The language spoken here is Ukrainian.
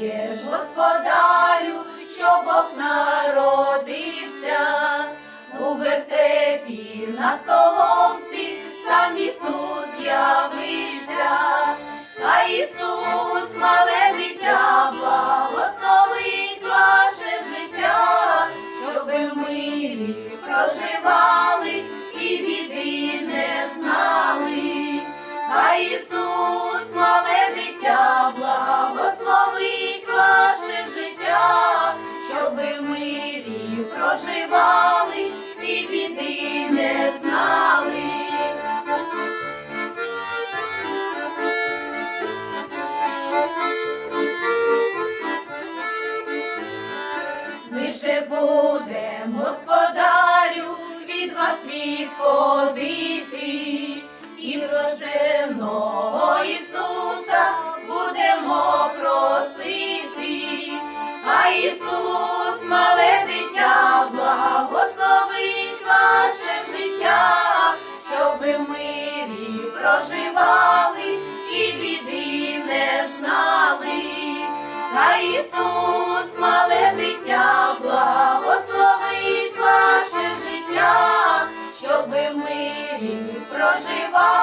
знаєш, господарю, що Бог народився. У вертепі на соломці, сам Ісус з'явився, а Ісус, мале дитя, благословить ваше життя, щоб ви в мирі проживали проживали і біди не знали. Ми же будем, господарю, від вас відходити, і з Та Ісус, мале благословить ваше життя, щоб в мирі проживали.